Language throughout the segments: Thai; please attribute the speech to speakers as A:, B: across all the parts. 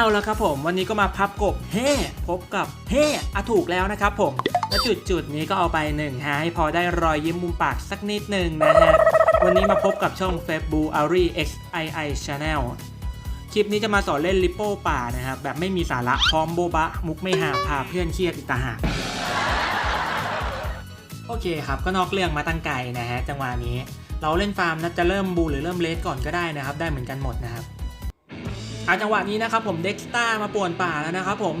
A: เอาละครับผมวันนี้ก็มาพับกบเฮ่พบกับเฮ่อะถูกแล้วนะครับผมและจุดจุดนี้ก็เอาไปหนึ่งฮะให้พอได้รอยยิ้มมุมปากสักนิดหนึ่งนะฮะวันนี้มาพบกับช่อง f a c e b o o a r i XII Channel คลิปนี้จะมาสอนเล่นลิปโป้ป่านะครับแบบไม่มีสาระพร้อมโบบะ มุกไม่หาพาเพื่อนเครียดอีกต่างหากโอเคครับก็นอกเรื่องมาตั้งไกลนะฮะจังหวะนี้ เราเล่นฟาร์มนะจะเริ่มบูหรือเริ่มเลสก่อนก็ได้นะครับ ได้เหมือนกันหมดนะครับ อาจังหวะนี้นะครับผมเด็กสตามาป่วนป่าแล้วนะครับผม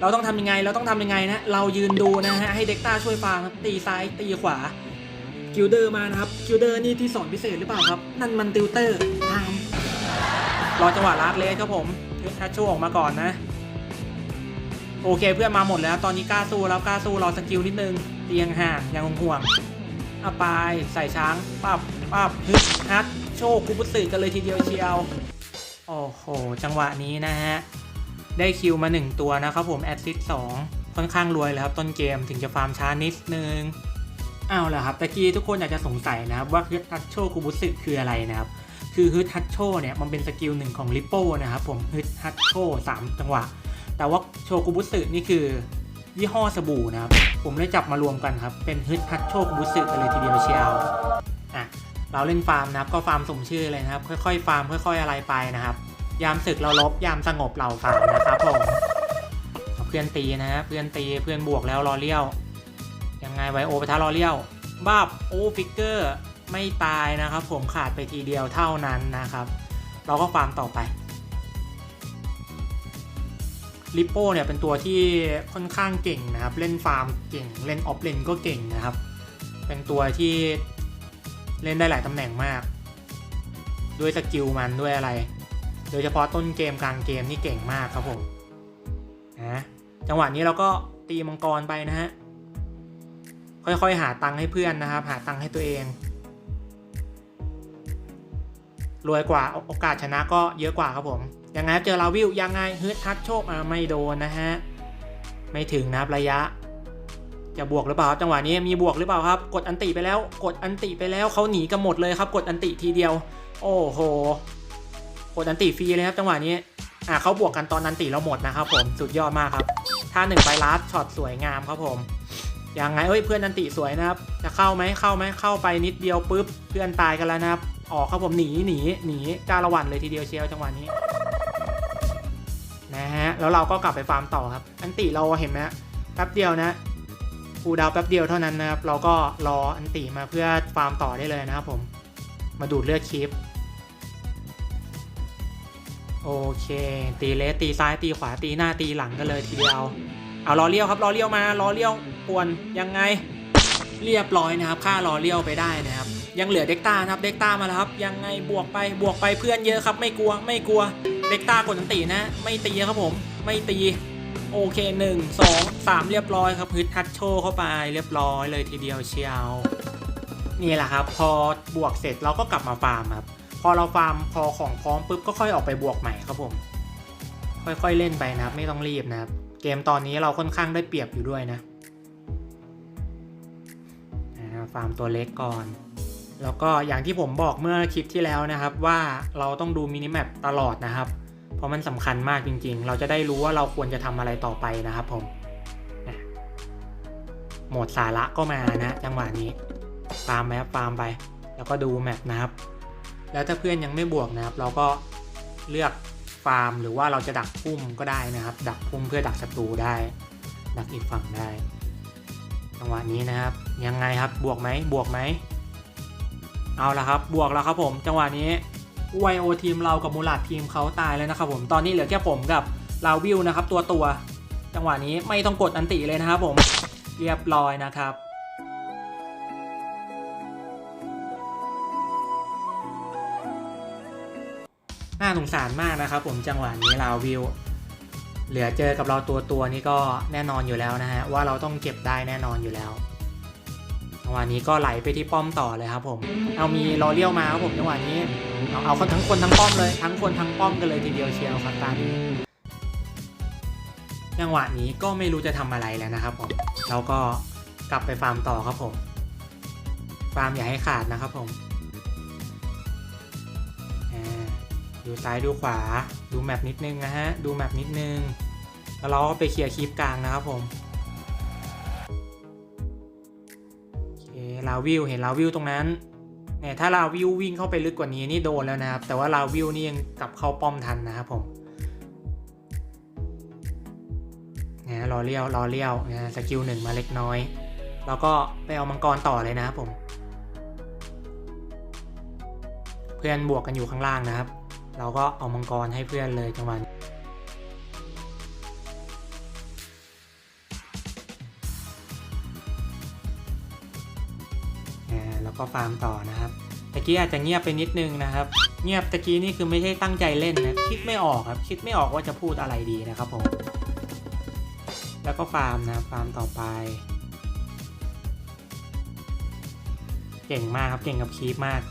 A: เราต้องทำยังไงเราต้องทำยังไงนะเรายืนดูนะฮะให้เด็กต้าช่วยฟาร์มครับตีซ้ายตีขวากิลเดอร์มานะครับกิลเดอร์นี่ที่สอนพิเศษหรือเปล่าครับ นั่นมันติวเตอร์ทามรอจังหวะลาดเลสครับผมแทชชูออกมาก่อนนะ โอเคเพื่อนมาหมดแล้วตอนนี้กล้าสู้แล้วกล้าสู้รอสกิลนิดนึงเตียงห่างยังห่วงๆเอาไปใส่ช้างปับปับฮึดฮัดโชคคุบุสึกันเลยทีเดียวเชียว โอ้โห จังหวะนี้นะฮะ ได้คิวมา 1 ตัวนะครับผม แอดซิส2ค่อนข้างรวยเลยครับ ต้นเกมถึงจะฟาร์มช้านิดนึงเอาละครับตะกี้ทุกคนอาจจะสงสัยนะครับว่าฮึดทัชโชคุบุสึคืออะไรนะครับ คือฮึดทัชโชเนี่ยมันเป็นสกิลหนึ่งของลิปโป้นะครับผมฮึดทัชโช3จังหวะ แต่ว่าโชกุบุสึนี่คือยี่ห้อสบู่นะครับ ผมเลยจับมารวมกันครับ เป็นฮึดทัชโชกุบุสึกันเลยทีเดียวเชียว เราเล่นฟาร์มนะครับก็ฟาร์มสมชื่อเลยนะครับ ค่อยๆ ฟาร์มค่อยๆอะไรไปนะครับ ยามศึกเราลบยามสงบเราฟาร์มนะครับผมเพื่อนตีนะฮะเพื่อนตีเพื่อนบวกแล้วรอเลี้ยวยังไงไวโอปะทะรอเลี้ยวบ้าโอฟิกเกอร์ไม่ตายนะครับ ผมขาดไปทีเดียวเท่านั้นนะครับ เราก็ฟาร์มต่อไปลิปโป้เนี่ยเป็นตัวที่ค่อนข้างเก่งนะครับ เล่นฟาร์มเก่ง เล่นออฟเลนก็เก่งนะครับ เป็นตัวที่ เล่นได้หลายตำแหน่งมาก ด้วยสกิลมันด้วยอะไร โดยเฉพาะต้นเกมกลางเกมนี่เก่งมากครับผมนะจังหวะนี้เราก็ตีมังกรไปนะฮะ ค่อยๆ หาตังค์ให้เพื่อนนะครับ หาตังค์ให้ตัวเอง รวยกว่าโอกาสชนะก็เยอะกว่าครับผม ยังไงเจอลาวิวยังไงฮึดฮัดโชคไม่โดนนะฮะ ไม่ถึงนะครับระยะ จะบวกหรือเปล่าครับจังหวะนี้มีบวกหรือเปล่าครับ กดอันติไปแล้ว กดอันติไปแล้วเขาหนีกันหมดเลยครับ กดอันติทีเดียว โอ้โห กดอันติฟรีเลยครับ จังหวะนี้อ่าเขาบวกกันตอนอันติเราหมดนะครับผมสุดยอดมากครับท่าหนึ่งไปลัดช็อตสวยงามครับผมยังไงเอ้ยเพื่อนอันติสวยนะครับจะเข้าไหมเข้าไหมเข้าไปนิดเดียวปุ๊บเพื่อนตายกันแล้วนะครับออกครับผมหนีหนีหนีจ้าละวันเลยทีเดียวเชียวจังหวะนี้นะฮะแล้วเราก็กลับไปฟาร์มต่อครับ อันติเราเห็นไหมแป๊บเดียวนะ คูดาวแป๊บเดียวเท่านั้นนะครับ เราก็รออันติมาเพื่อฟาร์มต่อได้เลยนะครับผม มาดูดเลือดคลิปโอเค ตีเลสตีซ้ายตีขวาตีหน้าตีหลังกันเลยทีเดียว เอาล้อเลี้ยวครับล้อเลี้ยวมาล้อเลี้ยวปวนยังไง เรียบร้อยนะครับค่าล้อเลี้ยวไปได้นะครับ ยังเหลือเด็กต้านะครับเด็กต้ามาแล้วครับ ยังไงบวกไปบวกไปเพื่อนเยอะครับ ไม่กลัวไม่กลัวเด็กต้ากดอันตินะ ไม่ตีครับผม ไม่ตี โอเคหนึ่งสองสามเรียบร้อยครับฮึดทัชโชเข้าไปเรียบร้อยเลยทีเดียวเชียวนี่แหละครับ พอบวกเสร็จเราก็กลับมาฟาร์มครับ พอเราฟาร์มพอของพร้อมปุ๊บก็ค่อยออกไปบวกใหม่ครับผม ค่อยๆเล่นไปนะครับ ไม่ต้องรีบนะครับ เกมตอนนี้เราค่อนข้างได้เปรียบอยู่ด้วยนะฟาร์มตัวเล็กก่อน แล้วก็อย่างที่ผมบอกเมื่อคลิปที่แล้วนะครับว่าเราต้องดูมินิแมปตลอดนะครับ เพราะมันสำคัญมากจริง ๆ เราจะได้รู้ว่าเราควรจะทำอะไรต่อไปนะครับผมนะโหมดสาระก็มานะ จังหวะนี้ฟาร์มไปครับฟาร์มไป แล้วก็ดูแมปนะครับ แล้วถ้าเพื่อนยังไม่บวกนะครับ เราก็เลือกฟาร์มหรือว่าเราจะดักพุ่มก็ได้นะครับ ดักพุ่มเพื่อดักศัตรูได้ ดักอีกฝั่งได้ จังหวะนี้นะครับ ยังไงครับบวกไหมบวกไหมเอาละครับ บวกแล้วครับผม จังหวะนี้ ไวโอทีมเรากับมูลาดทีมเขาตายแล้วนะครับผมตอนนี้เหลือแค่ผมกับลาวิวนะครับตัวตัว จังหวะนี้ไม่ต้องกดอันติเลยนะครับผมเรียบร้อยนะครับน่าสงสารมากนะครับผมจังหวะนี้ลาวิวเหลือเจอกับเราตัวตัวนี้ก็แน่นอนอยู่แล้วนะฮะว่าเราต้องเก็บได้แน่นอนอยู่แล้ว จังหวะนี้ก็ไหลไปที่ป้อมต่อเลยครับผมเอามีรอเลี้ยวมาครับผมจังหวะนี้เอาเอาทั้งคนทั้งป้อมเลยทั้งคนทั้งป้อมกันเลยทีเดียวเชียวครับตานี้จังหวะนี้ก็ไม่รู้จะทำอะไรแล้วนะครับผมเราก็กลับไปฟาร์มต่อครับผมฟาร์มอย่าให้ขาดนะครับผมดูซ้ายดูขวาดูแมปนิดนึงนะฮะดูแมปนิดนึงแล้วเราก็ไปเคลียร์คลิปกลางนะครับผม ลาวิวเห็นลาวิวตรงนั้นเนี่ยถ้าลาวิววิ่งเข้าไปลึกกว่านี้นี่โดนแล้วนะครับ แต่ว่าลาวิวนี่ยังกลับเข้าป้อมทันนะครับผมนะรอเลี้ยวรอเลี้ยวนะสกิลหนึ่งมาเล็กน้อย แล้วก็ไปเอามังกรต่อเลยนะครับผม เพื่อนบวกกันอยู่ข้างล่างนะครับ เราก็เอามังกรให้เพื่อนเลยจังหวะ ก็ฟาร์มต่อนะครับตะกี้อาจจะเงียบไปนิดนึงนะครับ เงียบตะกี้นี่คือไม่ใช่ตั้งใจเล่นนะคิดไม่ออกครับ คิดไม่ออกว่าจะพูดอะไรดีนะครับผมแล้วก็ฟาร์มนะครับฟาร์มต่อไป เก่งมากครับเก่งกับคีปมาก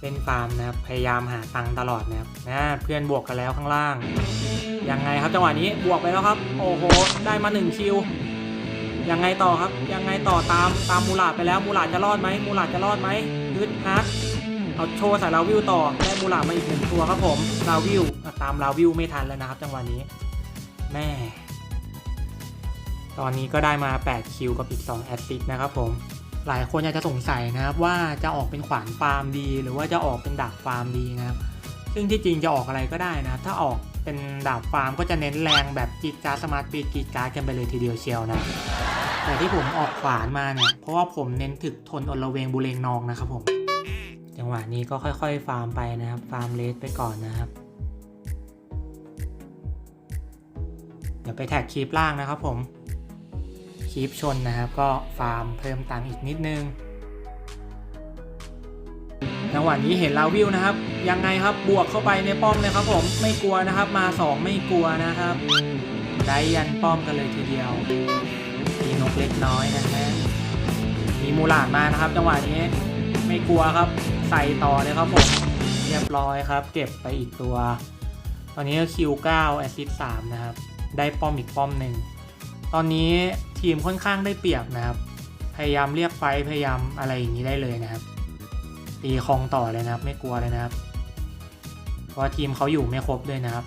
A: เล่นฟาร์มนะครับพยายามหาตังค์ตลอดนะครับนะเพื่อนบวกกันแล้วข้างล่างยังไงครับจังหวะนี้บวกไปแล้วครับ โอ้โหได้มา1คิว ยังไงต่อครับ ยังไงต่อตามตามมูลาดไปแล้วมูลาดจะรอดไหมมูลาดจะรอดไหมฮึดฮัดเอาโชว์ใส่ลาวิวต่อได้มูลาดมาอีกหนึ่งตัวครับผมลาวิวตามลาวิวไม่ทันแล้วนะครับจังหวะนี้แม่ตอนนี้ก็ได้มา 8 คิวกับอีก 2 แอสซิสต์นะครับผม หลายคนอาจจะสงสัยนะครับว่าจะออกเป็นขวานฟาร์มดี หรือว่าจะออกเป็นดาบฟาร์มดีนะครับ ซึ่งที่จริงจะออกอะไรก็ได้นะถ้าออกเป็นดาบฟาร์มก็จะเน้นแรงแบบกีดการสมาร์ทปีดกีดการ์กันไปเลยทีเดียวเชียวนะ แต่ที่ผมออกขวานมาเนี่ย เพราะว่าผมเน้นถึกทนอลเวงบุเรงนองนะครับผม จังหวะนี้ก็ค่อยๆ ฟาร์มไปนะครับ ฟาร์มเลสไปก่อนนะครับ เดี๋ยวไปแท็กคีปล่างนะครับผม คีปชนนะครับ ก็ฟาร์มเพิ่มตังอีกนิดนึง จังหวะนี้เห็นลาวิวนะครับ ยังไงครับ บวกเข้าไปในป้อมเลยครับผม ไม่กลัวนะครับ มา 2 ไม่กลัวนะครับ ได้ยันป้อมกันเลยทีเดียว นกเล็กน้อยนะฮะมีมูลาดมานะครับ จังหวะนี้ไม่กลัวครับ ใส่ต่อเลยครับผมเรียบร้อยครับ เก็บไปอีกตัว ตอนนี้ก็คิว9แอซิส3นะครับ ได้ป้อมอีกป้อมหนึ่งตอนนี้ทีมค่อนข้างได้เปรียบนะครับ พยายามเรียกไฟพยายามอะไรอย่างนี้ได้เลยนะครับ ตีคองต่อเลยนะครับ ไม่กลัวเลยนะครับเพราะทีมเขาอยู่ไม่ครบด้วยนะครับ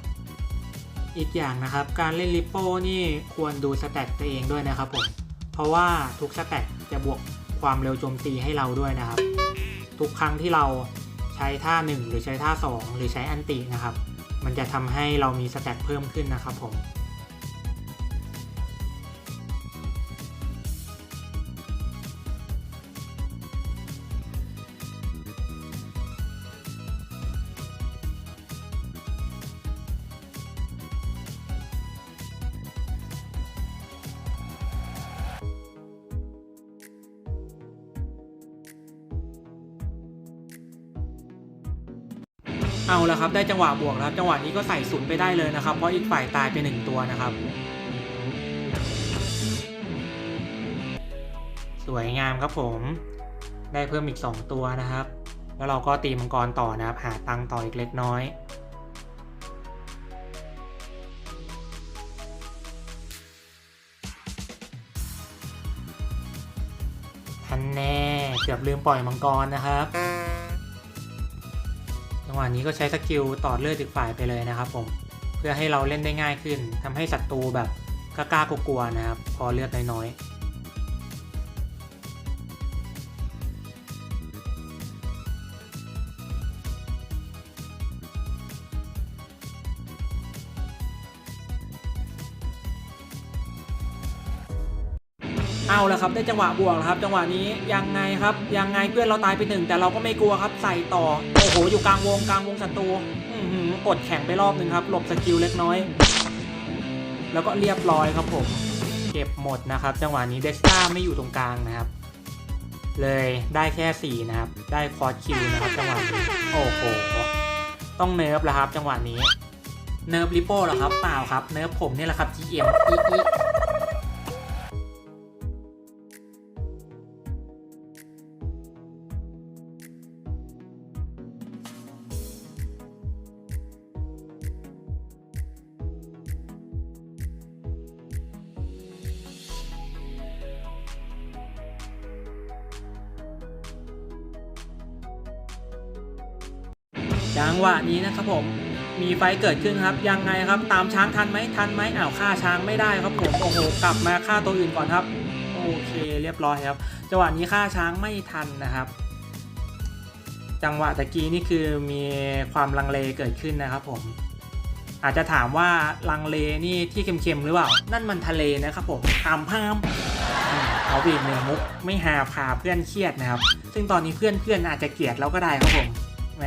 A: อีกอย่างนะครับ การเล่นลิปโป้นี่ควรดูสแตทตัวเองด้วยนะครับผม เพราะว่าทุกสแต็กจะบวกความเร็วโจมตีให้เราด้วยนะครับ ทุกครั้งที่เราใช้ท่า 1 หรือใช้ท่า 2 หรือใช้อันตินะครับ มันจะทำให้เรามีสแต็กเพิ่มขึ้นนะครับผม เอาละครับได้จังหวะบวกแล้วครับ จังหวะนี้ก็ใส่ศูนย์ไปได้เลยนะครับ เพราะอีกฝ่ายตายไปหนึ่งตัวนะครับ สวยงามครับผม ได้เพิ่มอีก 2 ตัวนะครับ แล้วเราก็ตีมังกรต่อนะครับ หาตังต่ออีกเล็กน้อยทันแน่เกือบลืมปล่อยมังกรนะครับ จังหวะนี้ก็ใช้สกิลต่อเลือดอีกฝ่ายไปเลยนะครับผมเพื่อให้เราเล่นได้ง่ายขึ้นทำให้ศัตรูแบบกล้ากลัวๆนะครับ พอเลือดน้อยๆ เอาแล้วครับได้จังหวะบวกแล้วครับ จังหวะนี้ยังไงครับ ยังไงเพื่อนเราตายไปหนึ่งแต่เราก็ไม่กลัวครับใส่ต่อโอ้โหอยู่กลางวงกลางวงศัตรูอื้อหือกดแข่งไปรอบหนึ่งครับหลบสกิลเล็กน้อย แล้วก็เรียบร้อยครับผมเก็บหมดนะครับ จังหวะนี้เด็กซ่าไม่อยู่ตรงกลางนะครับเลยได้แค่4นะครับ ได้คอร์สคิวนะครับ จังหวะนี้โอ้โหต้องเนิร์ฟแล้วครับ จังหวะนี้เนิร์ฟลิโป้เหรอครับเปล่าครับเนิร์ฟผมนี่แหละครับ GM อีอี จังหวะนี้นะครับผมมีไฟเกิดขึ้นครับยังไงครับ ตามช้างทันไหมทันไหมอ้าวฆ่าช้างไม่ได้ครับผมโอ้โหกลับมาฆ่าตัวอื่นก่อนครับ โอเคเรียบร้อยครับ จังหวะนี้ฆ่าช้างไม่ทันนะครับ จังหวะตะกี้นี่คือมีความลังเลเกิดขึ้นนะครับผม อาจจะถามว่าลังเลนี่ที่เค็มๆหรือเปล่า นั่นมันทะเลนะครับผมตามพามเอาไปอีกหนึ่งมุกไม่หาพาเพื่อนเครียดนะครับ ซึ่งตอนนี้เพื่อนเพื่อนๆอาจจะเกลียดเราก็ได้ครับผมแหม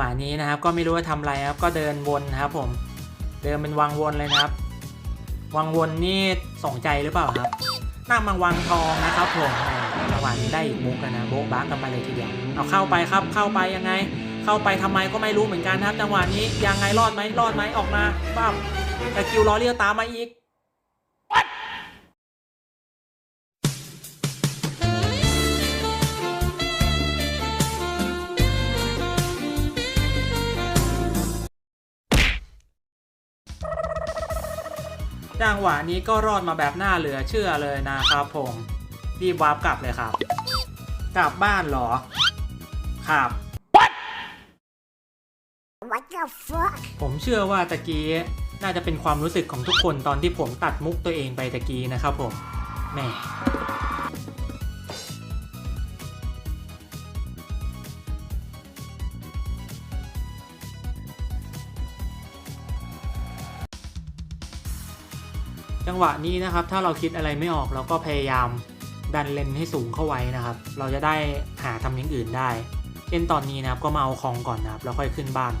A: วะนี้นะครับ ก็ไม่รู้ว่าทำอะไรครับ ก็เดินวนครับผม เดินเป็นวังวนเลยนะครับ วังวนนี่สงใจหรือเปล่าครับหน้ามังวังทองนะครับผมจังหวะนี้ได้อีกมุกแล้วนะโบ๊ะบ้ากันไปเลยทีเดียว เอาเข้าไปครับ เข้าไปยังไง เข้าไปทำไมก็ไม่รู้เหมือนกันครับ จังหวะนี้ยังไงรอดไหมรอดไหมออกมาบ้าแต่กิวล้อเลียวตามมาอีก จังหวะนี้ก็รอดมาแบบน่าเหลือเชื่อเลยนะครับผมรีบวาร์ปกลับเลยครับ กลับบ้านเหรอ ครับ
B: What the fuck?
A: ผมเชื่อว่าตะกี้น่าจะเป็นความรู้สึกของทุกคนตอนที่ผมตัดมุกตัวเองไปตะกี้นะครับผมแหม่ จังหวะนี้นะครับ ถ้าเราคิดอะไรไม่ออกเราก็พยายามดันเลนให้สูงเข้าไว้นะครับ เราจะได้หาทำอย่างอื่นได้ เช่นตอนนี้นะครับก็มาเอาของก่อนนะครับแล้วค่อยขึ้นบ้าน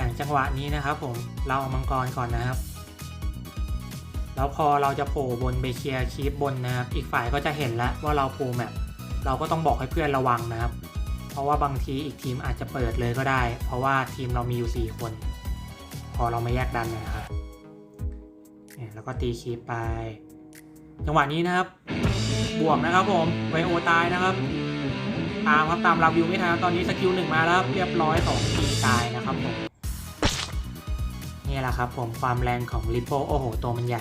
A: อย่างจังหวะนี้นะครับ ผมเราเอามังกรก่อนนะครับ แล้วพอเราจะโผล่บนไปเคลียร์คีปบนนะครับ อีกฝ่ายก็จะเห็นแล้วว่าเราโผล่แมปเราก็ต้องบอกให้เพื่อนระวังนะครับ เพราะว่าบางทีอีกทีมอาจจะเปิดเลยก็ได้ เพราะว่าทีมเรามีอยู่ 4 คน พอเราไม่แยกดันนะครับนี่แล้วก็ตีคีปไป จังหวะนี้นะครับ บวกนะครับผมไวโอตายนะครับตามครับตามเราวิวไม่ทันตอนนี้สกิลหนึ่งมาแล้วเรียบร้อยสองทีตายนะครับผม นี่แหละครับผมความแรงของลิปโปโอ้โห ตัวมันใหญ่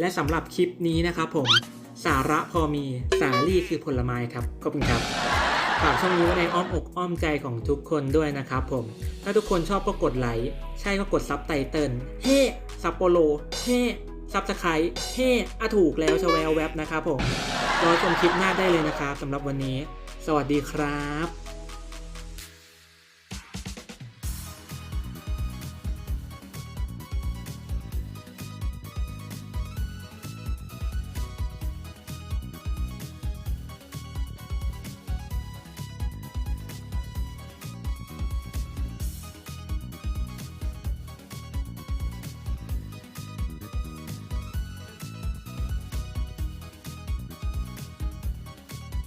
A: และสำหรับคลิปนี้นะครับผมสาระพอมีสาลี่คือผลไม้ครับขอบคุณครับฝากช่องนี้ไว้ในอ้อมอกอ้อมใจของทุกคนด้วยนะครับผม ถ้าทุกคนชอบก็กดไลค์ใช่ก็กดซับไตเติลเฮ้ซับโปโลเฮ้ซับสไครต์เฮ้อะถูกแล้วชแววแว็บนะครับผมรอชมคลิปหน้าได้เลยนะครับสำหรับวันนี้ สวัสดีครับ